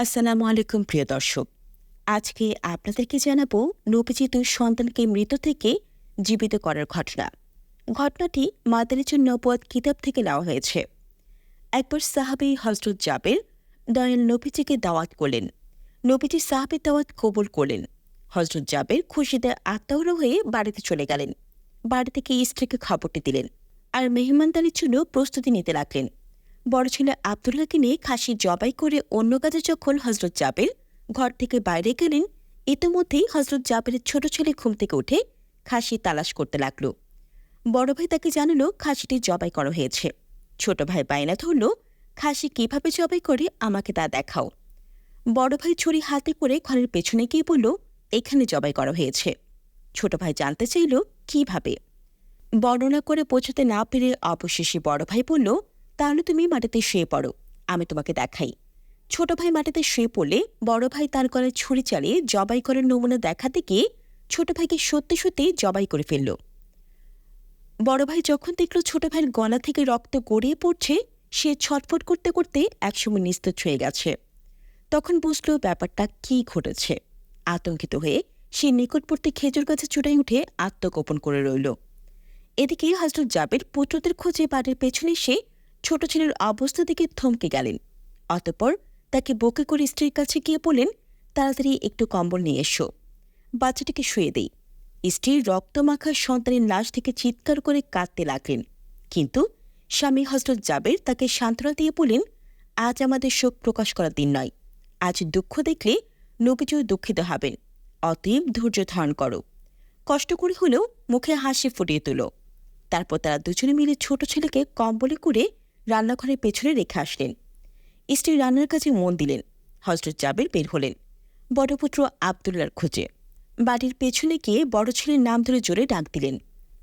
আসসালামু আলাইকুম, প্রিয় দর্শক। আজকে আপনাদেরকে জানাব নবীজি সন্তানকে মৃত থেকে জীবিত করার ঘটনা। ঘটনাটি মাদারিচুন নবুয়াদ কিতাব থেকে নেওয়া হয়েছে। একবার সাহাবি হজরত জাবের দয়াল নবীজিকে দাওয়াত করলেন। নবীজি সাহাবির দাওয়াত কবুল করলেন। হজরত জাবের খুশিতে আত্মাহর হয়ে বাড়িতে চলে গেলেন। বাড়ি থেকে স্ত্রীকে খবরটি দিলেন আর মেহমানদারির জন্য প্রস্তুতি নিতে লাগলেন। বড় ছেলে আবদুল্লাহকে নিয়ে খাসি জবাই করে অন্য কাজে যখন হজরত জাবের। ঘর থেকে বাইরে গেলেন। ইতিমধ্যেই হজরত জাবেরের ছোট ছেলে ঘুম থেকে উঠে খাসি তালাশ করতে লাগল। বড় ভাই তাকে জানালো, খাসিটি জবাই করা হয়েছে। ছোট ভাই বায়না ধরল, খাসি কীভাবে জবাই করে আমাকে তা দেখাও। বড় ভাই ছুরি হাতে করে ঘরের পেছনে গিয়ে বলল, এখানে জবাই করা হয়েছে। ছোট ভাই জানতে চাইল, কীভাবে? বর্ণনা করে পৌঁছতে না পেরে অবশেষে বড় ভাই বলল তাহলে তুমি মাটিতে শুয়ে পড়ো। আমি তোমাকে দেখাই। ছোট ভাই মাটিতে শুয়ে পড়লে বড় ভাই তার গলায় ছুরি চালিয়ে জবাই করার নমুনা দেখাতে গিয়ে ছোট ভাইকে সত্যি সত্যি জবাই করে ফেলল। বড় ভাই যখন দেখল ছোট ভাইয়ের গলা থেকে রক্ত গড়িয়ে পড়ছে, সে ছটফট করতে করতে একসময় নিস্তেজ হয়ে গেছে। তখন বুঝল ব্যাপারটা কি ঘটেছে। আতঙ্কিত হয়ে সে নিকটবর্তী খেজুর গাছে চূড়ায় উঠে আত্মগোপন করে রইল। এদিকে হজরত জাবের পুত্রদের খোঁজে বাড়ির পেছনে এসে ছোট ছেলের অবস্থা দেখে থমকে গেলেন। অতঃপর তাকে বকে করে স্ত্রীর কাছে গিয়ে বললেন, তাড়াতাড়ি একটু কম্বল নিয়ে এসো। বাচ্চাটিকে শুয়ে দেই। স্ত্রীর রক্তমাখা সন্তানের লাশ থেকে চিৎকার করে কাঁদতে লাগলেন। কিন্তু স্বামী হজরত জাবের তাকে সান্ত্বনা দিয়ে বলেন আজ আমাদের শোক প্রকাশ করার দিন নয়। আজ দুঃখ দেখলে নবীজিও দুঃখিত হবেন। অতএব ধৈর্য ধারণ করো। কষ্ট করে হলেও মুখে হাসি ফুটিয়ে তুলো। তারপর তারা দুজনে মিলে ছোট ছেলেকে কম্বলে করে রান্নাঘরের পেছনে রেখে আসলেন। স্ত্রী রান্নার কাছে মন দিলেন। হজরত জাবের বের হলেন। বড় পুত্র আবদুল্লার খোঁজে। বাড়ির পেছনে গিয়ে বড় ছেলের নাম ধরে জোরে ডাক দিলেন।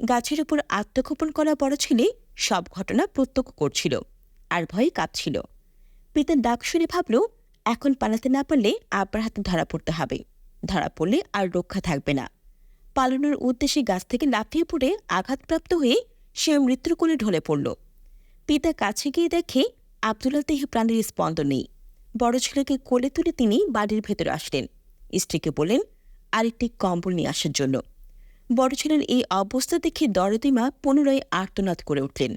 গাছের উপর আত্মগোপন করা বড় ছেলে সব ঘটনা প্রত্যক্ষ করছিল আর ভয়ে কাঁপছিল পিতার ডাক শুনে ভাবল, এখন পালাতে না পারলে আব্বার হাতে ধরা পড়তে হবে। ধরা পড়লে আর রক্ষা থাকবে না। পালানোর উদ্দেশ্যে গাছ থেকে লাফিয়ে পড়ে আঘাতপ্রাপ্ত হয়ে সে মৃত্যুর কোলে ঢলে পড়ল। পিতা কাছে গিয়ে দেখে আবদুল্লাহ দেহে প্রাণের স্পন্দন নেই। বড় ছেলেকে কোলে তুলে তিনি বাড়ির ভেতরে আসলেন। স্ত্রীকে বলেন আরেকটি কম্বল নিয়ে আসার জন্য। বড় ছেলের এই অবস্থা দেখে দরদিমা পুনরায় আর্তনাদ করে উঠলেন।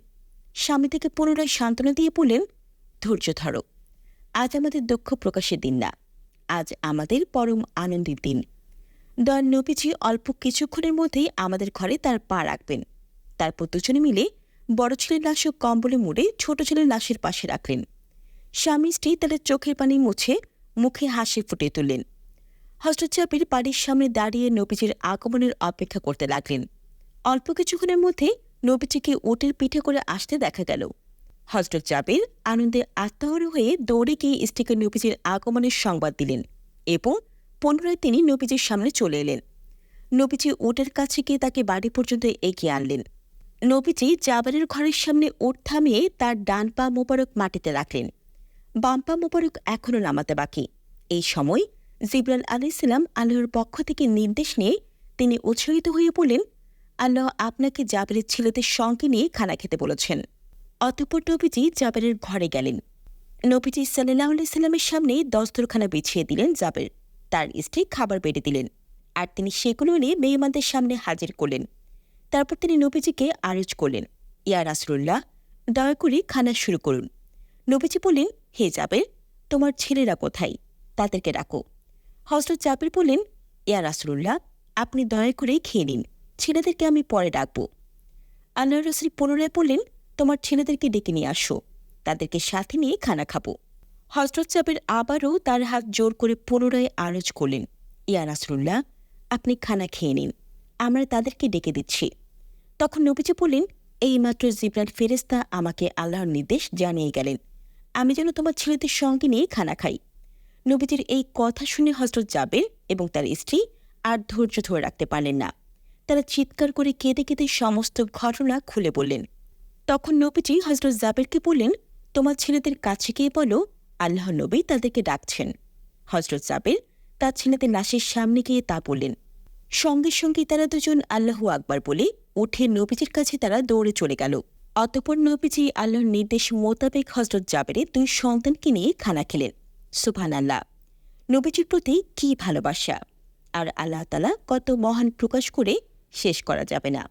স্বামী থেকে পুনরায় সান্ত্বনা দিয়ে বললেন, ধৈর্য ধরো। আজ আমাদের দুঃখ প্রকাশের দিন না। আজ আমাদের পরম আনন্দের দিন। দয়াল নবীজি অল্প কিছুক্ষণের মধ্যেই আমাদের ঘরে তার পা রাখবেন। তারপর দুজনে মিলে বড় ছেলের লাশ কম্বলে মুড়ে ছোট ছেলের লাশের পাশে রাখলেন। স্বামী স্ত্রী তাদের চোখের পানি মুছে মুখে হাসি ফুটিয়ে তুললেন। হজরত চাপির বাড়ির সামনে দাঁড়িয়ে নবীজির আগমনের অপেক্ষা করতে লাগলেন। অল্প কিছুক্ষণের মধ্যে নবীজিকে ওটের পিঠে করে আসতে দেখা গেল। হজরত জাবির আনন্দে আত্মাহর হয়ে দৌড়ে গিয়ে স্ত্রীকে নবীজির আগমনের সংবাদ দিলেন এবং পুনরায় তিনি নবীজির সামনে চলে এলেন। নবীজি ওটের কাছে গিয়ে তাকে বাড়ি পর্যন্ত এগিয়ে আনলেন। নবীজি জাবারের ঘরের সামনে উট থামিয়ে তার ডান পা মোবারক মাটিতে রাখলেন। বাম পা মোবারক এখনও নামাতে বাকি। এই সময় জিবরাল আলাইসাল্লাম আল্লাহর পক্ষ থেকে নির্দেশ নিয়ে তিনি উৎসাহিত হয়ে বললেন, আল্লাহ আপনাকে জাবেরের ছেলেদের সঙ্গে নিয়ে খানা খেতে বলেছেন। অতঃপর নবীজি জাবেরের ঘরে গেলেন। নবীজি সাল্লাহ সাল্লামের সামনে দস্তরখানা বিছিয়ে দিলেন জাবের। তার স্ত্রী খাবার বেড়ে দিলেন। আর তিনি সেগুলো নিয়ে মেহমানদের সামনে হাজির করলেন। তারপর তিনি নবীজিকে আরজ করলেন, ইয়া রাসরুল্লাহ দয়া করে খানা শুরু করুন। নবীজি বললেন, হে জাবের, তোমার ছেলেরা কোথায়? তাদেরকে ডাকো। হজরত জাবির বললেন, ইয়া রাসরুল্লাহ আপনি দয়া করে খেয়ে নিন, ছেলেদেরকে আমি পরে ডাকব। আল্লাহ রসুল পুনরায় বললেন, তোমার ছেলেদেরকে ডেকে নিয়ে আসো, তাদেরকে সাথে নিয়ে খানা খাব। হজরত জাবির আবারও তার হাত জোর করে পুনরায় আরজ করলেন, ইয়া রাসরুল্লাহ আপনি খানা খেয়ে নিন, আমরা তাদেরকে ডেকে দিচ্ছি। তখন নবীজি বললেন এইমাত্র জিব্রাল ফেরেস্তা আমাকে আল্লাহর নির্দেশ জানিয়ে গেলেন। আমি যেন তোমার ছেলেদের সঙ্গে নিয়ে খানা খাই। নবীজির এই কথা শুনে হজরত জাবের এবং তার স্ত্রী আর ধৈর্য ধরে রাখতে পারলেন না। তারা চিৎকার করে কেঁদে কেঁদে সমস্ত ঘটনা খুলে বললেন। তখন নবীজি হজরত জাবেরকে বললেন, তোমার ছেলেদের কাছে গিয়ে বলো আল্লাহ নবী তাদেরকে ডাকছেন। হজরত জাবের তার ছেলেদের লাশের সামনে গিয়ে তা বললেন। সঙ্গে সঙ্গে তারা দুজন আল্লাহু আকবার বলে উঠে নবীজির কাছে তারা দৌড়ে চলে গেল। অতপর নবীজি আল্লাহর নির্দেশ মোতাবেক হজরত জাবেরে দুই সন্তানকে নিয়ে খানা খেলেন। সুফান আল্লাহ নবীজির প্রতি কী ভালোবাসা? আর আল্লাহ তালা কত মহান প্রকাশ করে শেষ করা যাবে না।